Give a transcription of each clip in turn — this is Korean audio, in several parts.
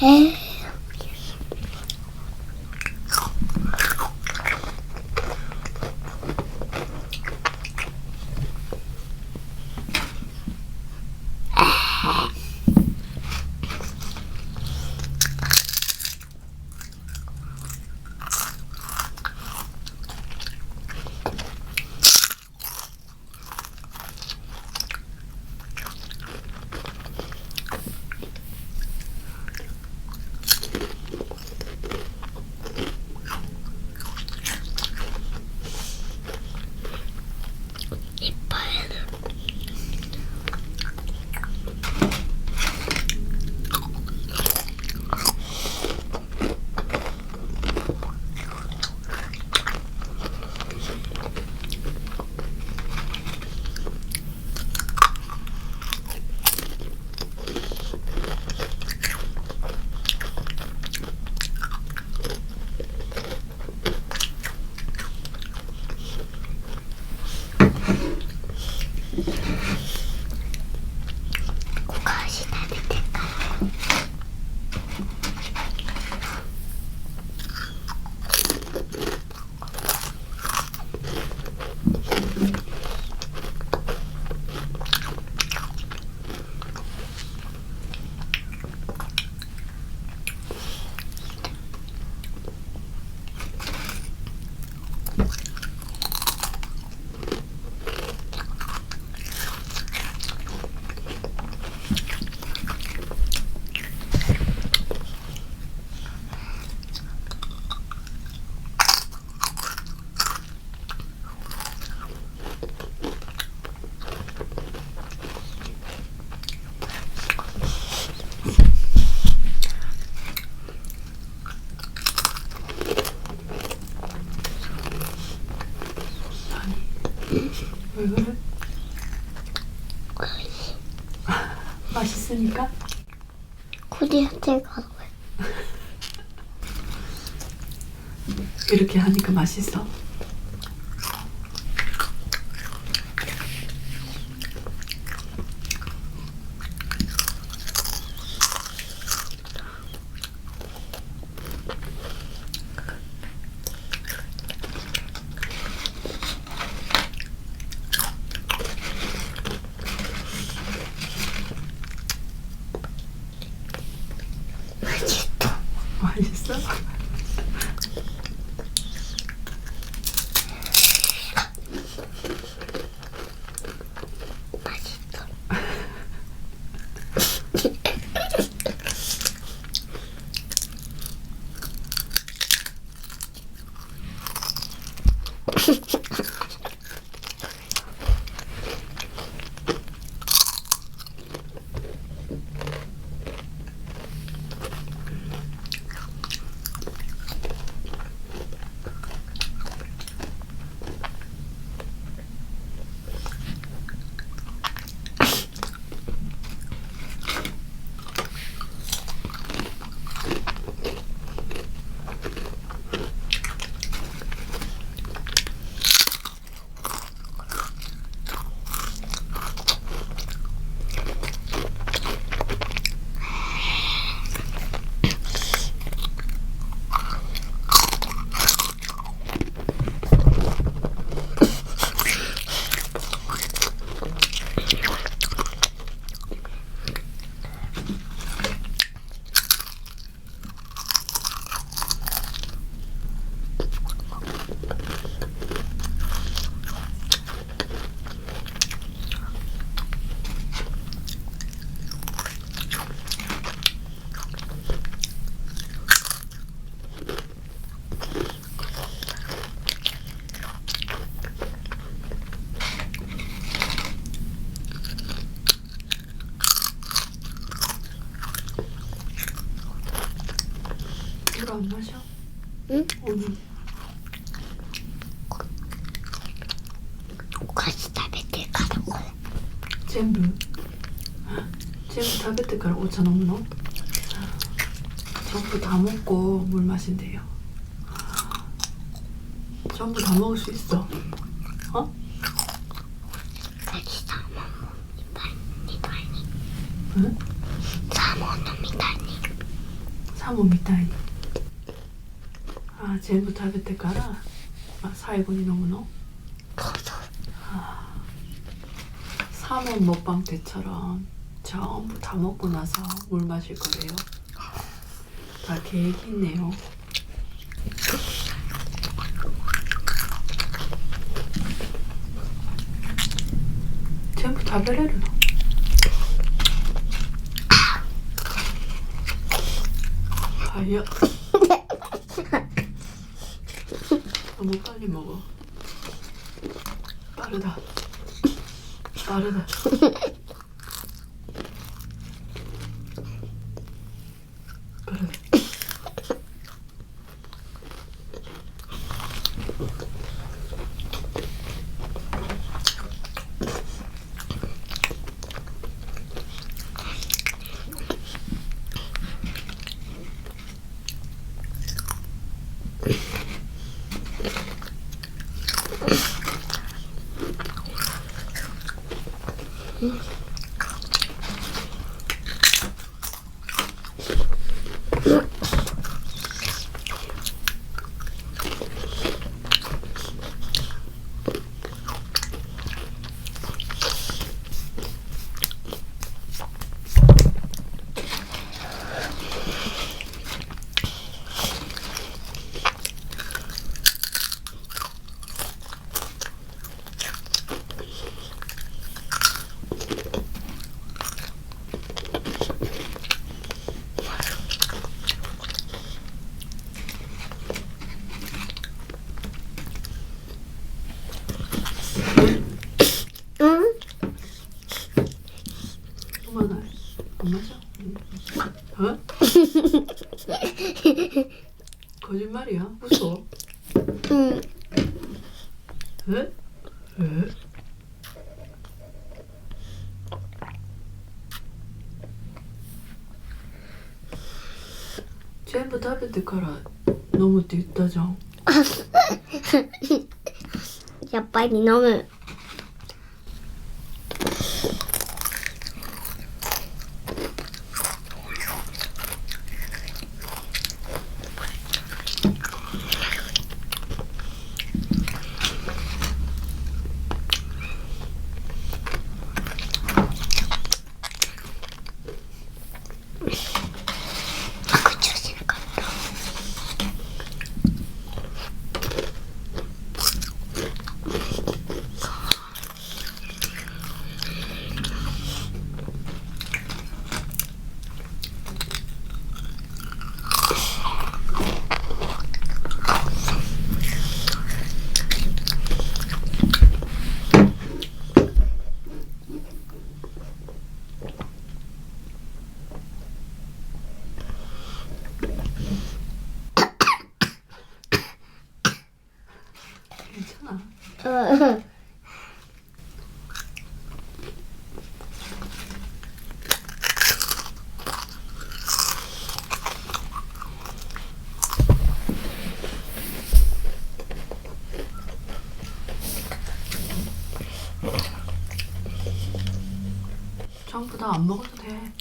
哎。 있으니까? 쿠디한테 가고 이렇게 하니까 맛있어. Jonathan. 안 마셔? 응? 오늘. 같이 다베트 가는 거야. 전부. 전부 다베트 갈 5천 원 넣어? 전부 다 먹고 물 마신대요. 전부 다 먹을 수 있어. 어? 같이 다 먹어. 니다니. 응? サーモンのみたいにサーモンみたいに 거라. 아, 사이분이 너무너. 커서 사모 먹방 때처럼 전부 다 먹고 나서 물 마실 거래요. 다 계획이 있네요. 전부 다 베레르 너. 아야. 너무 빨리 먹어. 빠르다. 빠르다. 응? 엄마나 안 맞아? 어? 거짓말이야? 웃어? 응 에? 에? 전부 다 뱉을 거라 너무 뒷다정 야 빨리 너무 아그 주시니까 괜찮아 응 전부 다 안 먹어도 돼.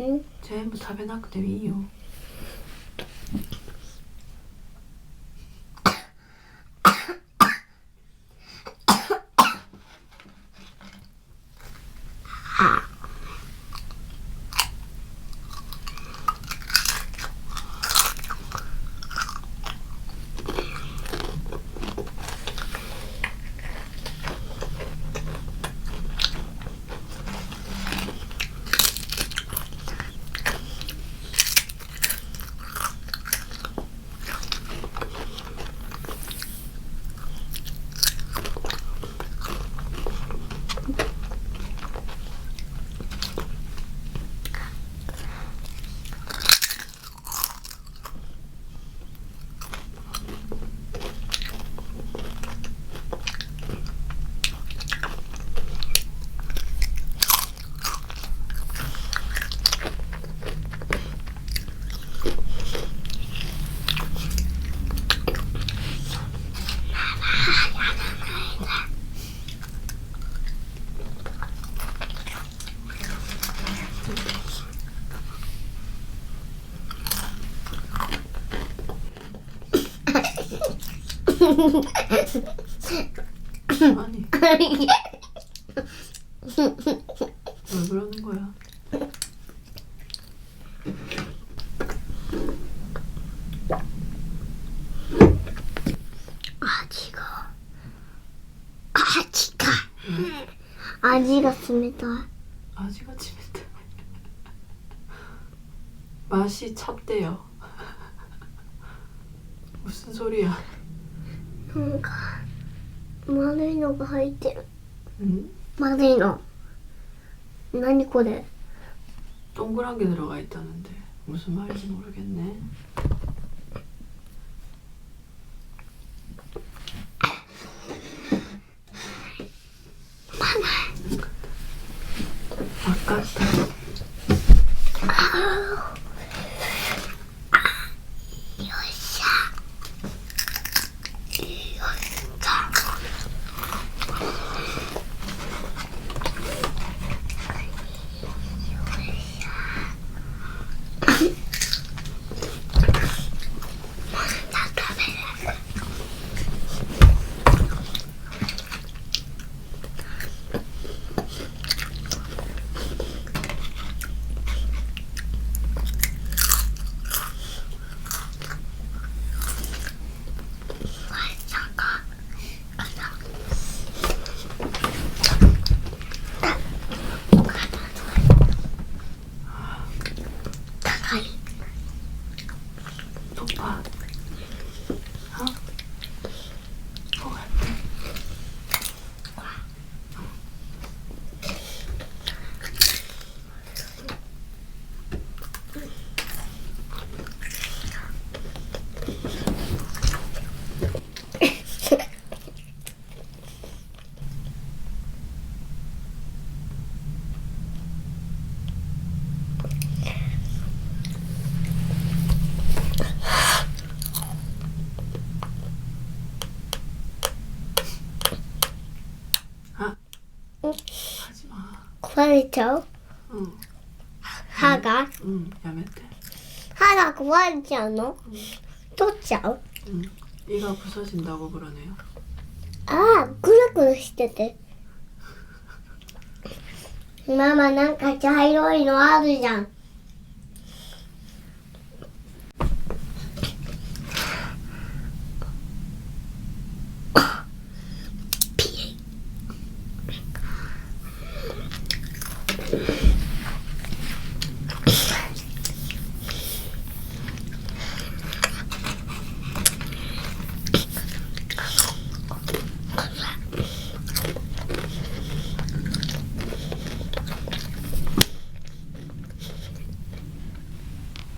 응? 전부 다 배놨기 때문에 이유 아니 왜 그러는 거야? 아지가 아지가 아지가 씁니다. 아지가 집인데 맛이 찹대요. 무슨 소리야? 뭔가丸いのが入ってる。 응? 丸いの。何これ？ 동그란 게 들어가 있다는데 무슨 말인지 모르겠네. 아깝다. 壊れちゃう？ 응, 歯が？ 응, 야매때. 歯が壊れちゃうの？取っちゃう？ 응, 이가 부서진다고 그러네요. ああ、くるくるしてて。ママなんか茶色いのあるじゃん。